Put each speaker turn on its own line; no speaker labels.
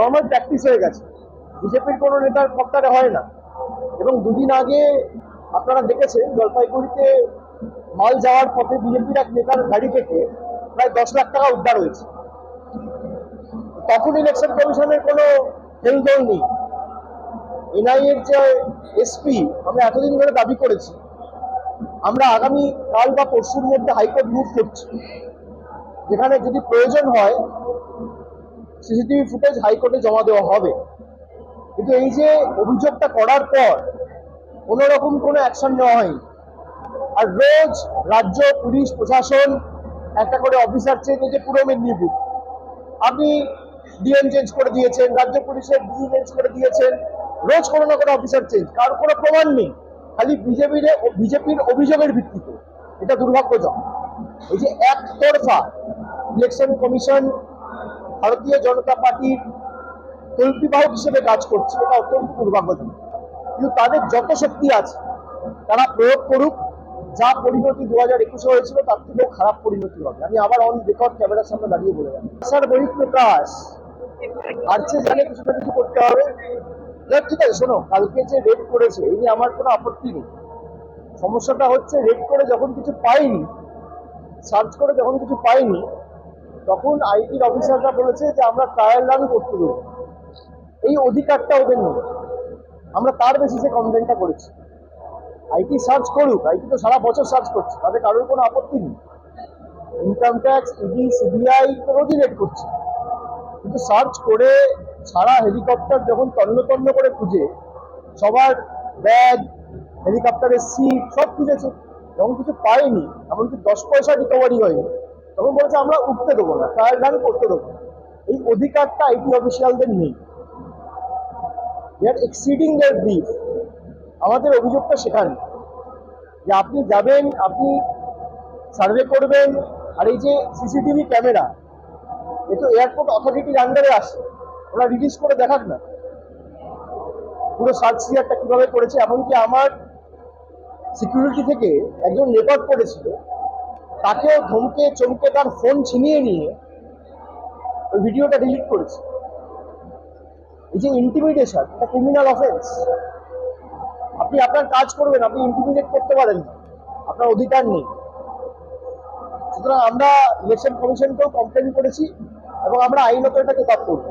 Normal practice হয়ে গেছে। বিজেপির কোনো নেতার পক্ষারে হয় না। এবং দুদিন আগে আপনারা দেখেছেন, জলপাইগুড়িতে মাল যাওয়ার পথে বিজেপির এক নেতার গাড়ি থেকে প্রায় দশ লাখ টাকা উদ্ধার হয়েছে। তখন ইলেকশন কমিশনের কোনো হেলদোল নেই। এনআইএর যে এসপি আমরা এতদিন ধরে দাবি করেছি, আমরা আগামী কাল বা পরশুর মধ্যে হাইকোর্ট মুভ করছি। যেখানে যদি প্রয়োজন হয় সিসিটিভি ফুটেজ হাইকোর্টে জমা দেওয়া হবে। কিন্তু এই যে অভিযোগটা করার পর কোনো রকম কোনো অ্যাকশন নেওয়া হয়নি। আর রোজ রাজ্য, পুলিশ, প্রশাসন একটা করে অফিসার চেঞ্জ যে পুরো মেদিনীপুর। আপনি ডিএম চেঞ্জ করে দিয়েছেন, রাজ্য পুলিশের ডিজি চেঞ্জ করে দিয়েছেন, রোজ কোনো না কোনো অফিসার চেঞ্জ। কার কোনো প্রমাণ নেই। খালি বিজেপির বিজেপির অভিযোগের ভিত্তিতে। এটা দুর্ভাগ্যজনক। এই যে একতরফা ইলেকশন কমিশন ভারতীয় জনতা পার্টির তল্পিবাহক হিসেবে কাজ করছে, এটা অত্যন্ত দুর্ভাগ্যজনক। কিন্তু তাদের যত শক্তি আছে, তারা প্রয়োগ করুক, যা পরিণতি দু হাজার একুশে হয়েছিল, তার থেকেও খারাপ পরিণতি হবে। আমি আবার অন রেকর্ড ক্যামেরার সামনে দাঁড়িয়ে বলে যাব স্যার বহিঃপ্রকাশ। আর চেয়ে জানে কিছু না কিছু করতে হবে। ঠিক আছে, শোনো, কালকে যে রেড করেছে, এই নিয়ে আমার কোনো আপত্তি নেই। সমস্যাটা হচ্ছে রেড করে যখন কিছু পাইনি সার্চ করে যখন কিছু পাইনি তখন আইটির অফিসাররা বলেছে যে আমরা ট্রায়াল রান করতে দেবো। এই অধিকারটা ওদের নেই। আমরা তার বেশি বেসিসে কমপ্লেনটা করেছি। আইটি সার্চ করুক আইটি তো সারা বছর সার্চ করছে তাদের কারোর কোনো আপত্তি নেই। ইনকাম ট্যাক্স ইডি সিবিআই তো রোজই রেট করছে। কিন্তু সার্চ করে সারা হেলিকপ্টার যখন তন্ন তন্ন করে খুঁজে, সবার ব্যাগ হেলিকপ্টারের সিট সব খুঁজেছে। যখন কিছু পায়নি, এমনকি দশ পয়সা রিকভারি হয়নি। তখন বলেছে, আমরা উঠতে দেবো না ট্রায়াল রান করতে দেবো। এই অধিকারটা আইটি অফিসিয়ালদের নেই। এক্সিডিং দেয়ার ব্রিফ আমাদের অভিযোগটা সেখানে। যে আপনি যাবেন, আপনি সার্ভে করবেন, আর এই যে সিসিটিভি ক্যামেরা, এ তো এয়ারপোর্ট অথরিটির আন্ডারে আসে। ওরা রিলিজ করে দেখাক না। পুরো সার্চ সিয়ারটা কীভাবে করেছে, এমনকি আমার সিকিউরিটি থেকে একজন রেকর্ড করেছিল তাকেও ধমকে চমকে তার ফোন ছিনিয়ে নিয়ে ওই ভিডিওটা ডিলিট করেছে। এই যে ইন্টিমিডেশন এটা ক্রিমিনাল অফেন্স আপনি আপনার কাজ করবেন, আপনি ইন্টিমিডেট করতে পারেন আপনার অধিকার নেই। সুতরাং আমরা ইলেকশন কমিশনকেও কমপ্লেন করেছি এবং আমরা আইনত এটাকে কাপ করব।